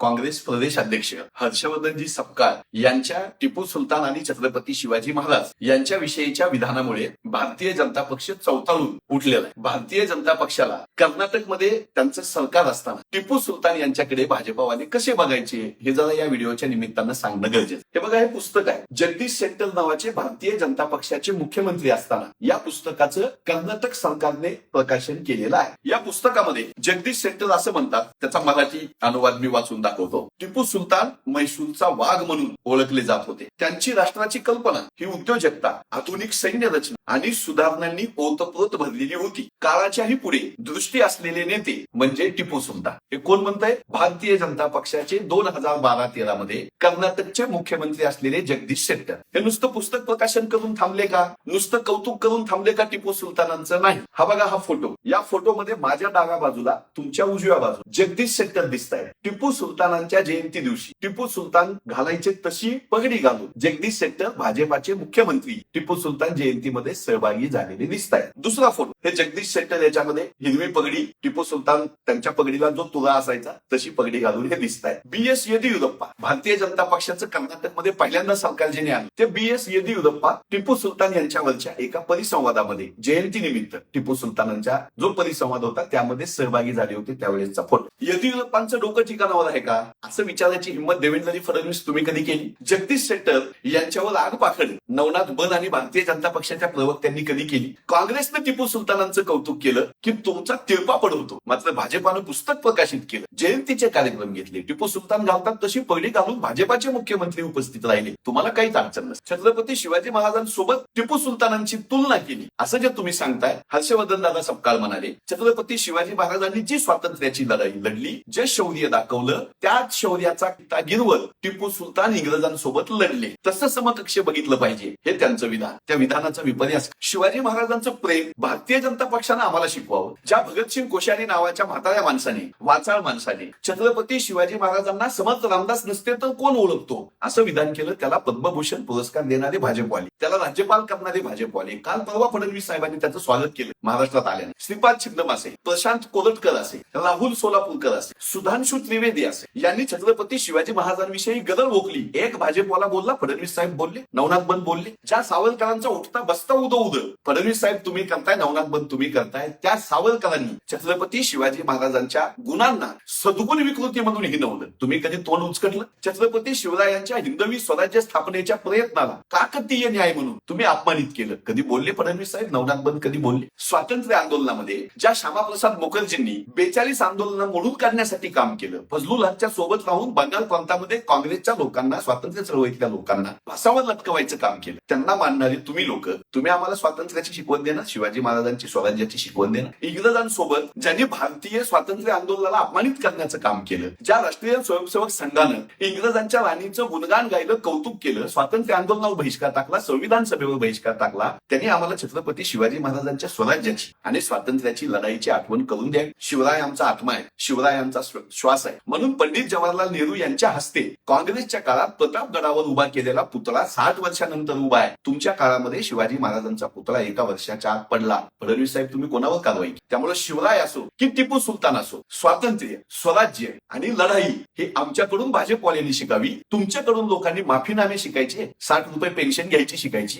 काँग्रेस प्रदेश अध्यक्ष हर्षवर्धनजी सपकाळ यांच्या टिपू सुलतान आणि छत्रपती शिवाजी महाराज यांच्या विषयीच्या विधानामुळे भारतीय जनता पक्ष चौथाळून उठलेला आहे. भारतीय जनता पक्षाला कर्नाटकमध्ये त्यांचं सरकार असताना टिपू सुलतान यांच्याकडे भाजपावाले कसे बघायचे? हे जरा या व्हिडिओच्या निमित्तानं सांगणं गरजेचं हे बघा हे पुस्तक आहे. जगदीश सेंटर नावाचे भारतीय जनता पक्षाचे मुख्यमंत्री असताना या पुस्तकाचं कर्नाटक सरकारने प्रकाशन केलेलं आहे. या पुस्तकामध्ये जगदीश सेंटर असं म्हणतात. त्याचा मराठी अनुवाद मी वाचून दाखवतो. टिपू सुलतान मैसूरचा वाघ म्हणून ओळखले जात होते. त्यांची राष्ट्राची कल्पना ही उद्योजकता आधुनिक सैन्य रचना आणि सुधारणांनी ओतप्रोत भरलेली होती. काळाच्याही पुढे दृष्टी असलेले नेते म्हणजे टिपू सुलतान. हे कोण म्हणताय? भारतीय जनता पक्षाचे दोन हजार बारा तेरा मध्ये कर्नाटकचे मुख्यमंत्री असलेले जगदीश शेट्टर. हे नुसतं पुस्तक प्रकाशन करून थांबले का? नुसतं कौतुक करून थांबले का टिपू सुलतानांचं नाही? हा बघा हा फोटो. या फोटोमध्ये माझ्या डाव्या बाजूला तुमच्या उजव्या बाजू जगदीश शेट्टर दिसत आहे टिपू सुलतानांच्या जयंती दिवशी टिपू सुलतान घालायचे तशी पगडी घालून जगदीश शेट्टर भाजपाचे मुख्यमंत्री टिपू सुलतान जयंतीमध्ये सहभागी झालेले दिसत आहेत दुसरा फोटो हे जगदीश शेट्टर याच्यामध्ये हिरवी पगडी टिपू सुलतान त्यांच्या पगडीला जो तुरा असायचा तशी पगडी घालून हे दिसत आहे बी एस येदियुरप्पा भारतीय जनता पक्षाचं कर्नाटकमध्ये पहिल्यांदा सरकार जेणे आलं ते बी एस येदियुरप्पा टिपू सुलतान यांच्यावरच्या एका परिसंवादामध्ये जयंती निमित्त टिपू सुलतानांचा जो परिसंवाद होता त्यामध्ये सहभागी झाले होते त्यावेळेसचा फोटो. येदियुरप्पांचं डोकं ठिकाणावर आहे का? असं विचारायची हिंमत देवेंद्रजी फडणवीस तुम्ही कधी केली? जगदीश शेट्टर यांच्यावर आग पाखड नवनाथ बन आणि भारतीय जनता पक्षाच्या प्रवक्त्यांनी कधी केली? काँग्रेसनं टिपू सुलतानांचं कौतुक केलं की तुमचा तिरपा पडवतो. मात्र भाजपानं पुस्तक प्रकाशित केलं. जयंतीचे कार्यक्रम घेतले. टिपू सुलतान घालतात तशी पहिली घालून भाजपाचे मुख्यमंत्री उपस्थित राहिले. तुम्हाला काहीच अडचण नसते. छत्रपती शिवाजी महाराजांसोबत टिपू सुलतानांची तुलना केली. असं जे तुम्ही सांगताय हर्षवर्धन दादा सपकाळ म्हणाले छत्रपती शिवाजी महाराजांनी जी स्वातंत्र्याची लढाई लढली जे शौर्य दाखवलं त्याच शौर्याचा किता गिरवत टिपू सुलतान इंग्रजांसोबत लढले. तसं समकक्ष बघितलं पाहिजे. हे त्यांचं विधान. त्या विधानाचा विपर्यास. शिवाजी महाराजांचं प्रेम भारतीय जनता पक्षानं आम्हाला शिकवावं. ज्या भगतसिंग कोश्यारी नावाच्या म्हाताऱ्या माणसाने वाचाळ माणसाने छत्रपती शिवाजी महाराजांना समर्थ रामदास नसते तर कोण ओळखतो? असं विधान केलं त्याला पद्मभूषण पुरस्कार देणारे भाजपवाले. त्याला राज्यपाल करणारे भाजपवाले. काल परवा फडणवीस साहेबांनी त्याचं स्वागत केलं महाराष्ट्रात आल्याने. श्रीपाद छिंदम असे प्रशांत कोलटकर असे राहुल सोलापूरकर असे सुधांशु त्रिवेदी असे. यांनी छत्रपती शिवाजी महाराजांविषयी गदर ओकली. एक भाजपवाला बोलला फडणवीस साहेब बोलले नवनाथ बंद बोलले. ज्या सावरकरांचा उठता बसता उद उद. फडणवीस साहेब तुम्ही करताय नवनाथ बंद तुम्ही करताय. त्या सावरकरांनी छत्रपती शिवाजी महाराजांच्या गुणांना सद्गुण विकृती म्हणून हिनवलं. तुम्ही कधी तोंड उचकटलं छत्रपती शिवरायांच्या हिंदवी स्वराज्य स्थापनेच्या प्रयत्नाला काकतीय न्याय म्हणून तुम्ही अपमानित केलं. कधी बोलले फडणवीस साहेब नवनाथ बंद कधी बोलले? स्वातंत्र्य आंदोलनामध्ये ज्या श्यामाप्रसाद मुखर्जींनी बेचाळीस आंदोलन मोडून काढण्यासाठी काम केलं फजलूला हकच्या सोबत राहून बंगाल प्रांतामध्ये काँग्रेसच्या लोकांना स्वातंत्र्य चळवळीतल्या लोकांना फासावर लटकवायचं काम केलं. त्यांना मानणारे तुम्ही लोक तुम्ही आम्हाला स्वातंत्र्याची शिकवण देणार शिवाजी महाराजांची स्वराज्याची शिकवण देणार. इंग्रजांसोबत ज्यांनी भारतीय स्वातंत्र्य आंदोलनाला अपमानित करण्याचं काम केलं ज्या राष्ट्रीय स्वयंसेवक संघानं इंग्रजांच्या राणीचं गुणगान गायलं कौतुक केलं स्वातंत्र्य आंदोलनावर बहिष्कार टाकला संविधान सभेवर बहिष्कार टाकला त्यांनी आम्हाला छत्रपती शिवाजी महाराजांच्या स्वराज्याची आणि स्वातंत्र्याची लढाईची आठवण करून द्या. शिवराय आमचा आत्मा आहे शिवराय आमचा श्वास आहे. म्हणून पंडित जवाहरलाल नेहरू यांच्या हस्ते काँग्रेसच्या काळात प्रतापगडावर उभा केलेला पुतळा साठ वर्षानंतर उभा आहे. तुमच्या काळामध्ये शिवाजी महाराजांचा पुतळा एका वर्षाच्या आत पडला. फडणवीस साहेब तुम्ही कोणावर कारवाई त्यामुळे शिवराय असो की टिपू सुलतान असो स्वातंत्र्य स्वराज्य आणि लढाई हे आमच्याकडून भाजपवाल्यांनी शिकावी. तुमच्याकडून लोकांनी माफीनामे शिकायचे साठ रुपये पेन्शन घ्यायची शिकायची.